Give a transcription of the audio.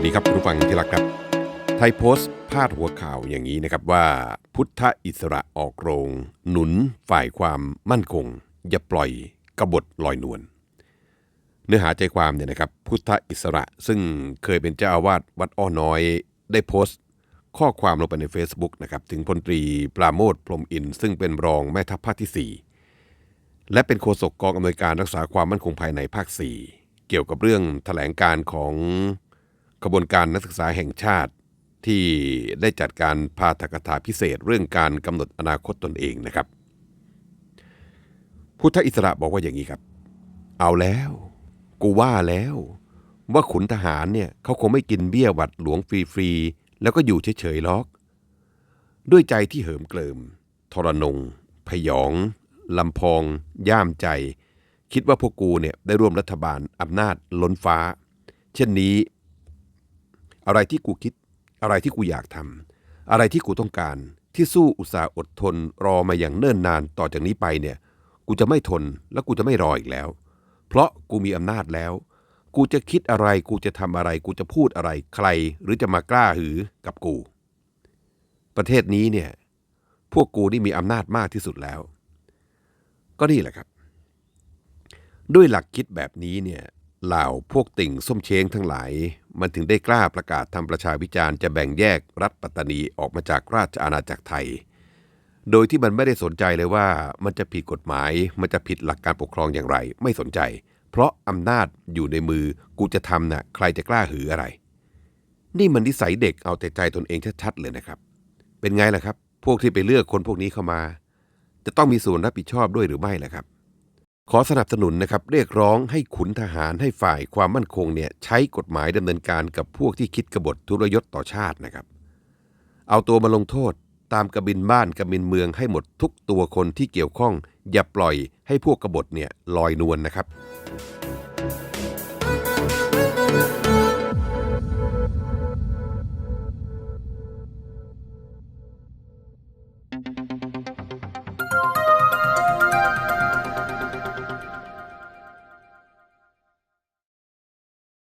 วัสดีครับผู้ฟังที่รักครับ ไทยโพสต์พาดหัวข่าวอย่างนี้นะครับว่า พุทธอิสระออกโรง หนุนฝ่ายความมั่นคง อย่าปล่อยกบฏลอยนวลเนื้อหาใจความเนี่ยนะครับ พุทธอิสระซึ่งเคยเป็นเจ้าอาวาสวัดอ้อน้อยได้โพสต์ ข้อความลงไปใน Facebook นะครับถึงพลตรีปราโมทพรมอิน ซึ่งเป็นรองแม่ทัพภาคที่ 4 และเป็นโฆษกกองอำนวยการรักษาความมั่นคงภายในภาค 4 เกี่ยวกับเรื่องแถลงการของ ขบวนการนักศึกษาแห่งชาติที่ได้จัดการพาฐกถาพิเศษเรื่องการกำหนดอนาคตตนเองนะครับ พุทธอิสระบอกว่าอย่างนี้ครับ เอาแล้ว กูว่าแล้ว ว่าขุนทหารเนี่ยเขาคงไม่กินเบี้ยหวัดหลวงฟรีๆแล้วก็อยู่เฉยๆหรอก ด้วยใจที่เหิมเกลิม ทรนง พยองลำพอง ย่ามใจ คิดว่าพวกกูเนี่ยได้ร่วมรัฐบาลอำนาจล้นฟ้า เช่นนี้ อะไรที่กูคิด อะไรที่กูอยากทำอะไรที่กูต้องการ ที่สู้อุตสาห์อดทน รอมาอย่างเนิ่นนานต่อจากนี้ไปเนี่ย กูจะไม่ทนและกูจะไม่รออีกแล้ว เพราะกูมีอำนาจแล้ว กูจะคิดอะไร กูจะทำอะไร กูจะพูดอะไร ใคร หรือจะมากล้าหือกับกู ประเทศนี้เนี่ย พวกกูนี่มีอำนาจมากที่สุดแล้ว ก็นี่แหละครับ ด้วยหลักคิดแบบนี้เนี่ย เหล่าพวกติ่งส้มเช้งทั้งหลาย มันถึงได้กล้าประกาศทำประชาวิจารณ์จะแบ่งแยกรัฐปัตตานีออกมาจากราชอาณาจักรไทย โดยที่มันไม่ได้สนใจเลยว่ามันจะผิดกฎหมาย มันจะผิดหลักการปกครองอย่างไร ไม่สนใจ เพราะอำนาจอยู่ในมือกูจะทำน่ะใครจะกล้าหืออะไร นี่มันนิสัยเด็กเอาแต่ใจตนเองชัดๆเลยนะครับ เป็นไงล่ะครับ พวกที่ไปเลือกคนพวกนี้เข้ามา จะต้องมีส่วนรับผิดชอบด้วยหรือไม่ล่ะครับ ขอสนับสนุนนะครับเรียกร้องให้ขุนทหารให้ฝ่ายความมั่นคงเนี่ยใช้กฎหมายดำเนินการกับพวกที่คิดกบฏทุรยศต่อชาตินะครับ เอาตัวมาลงโทษตามกบินบ้านกบินเมืองให้หมดทุกตัวคนที่เกี่ยวข้อง อย่าปล่อยให้พวกกบฏเนี่ยลอยนวลนะครับ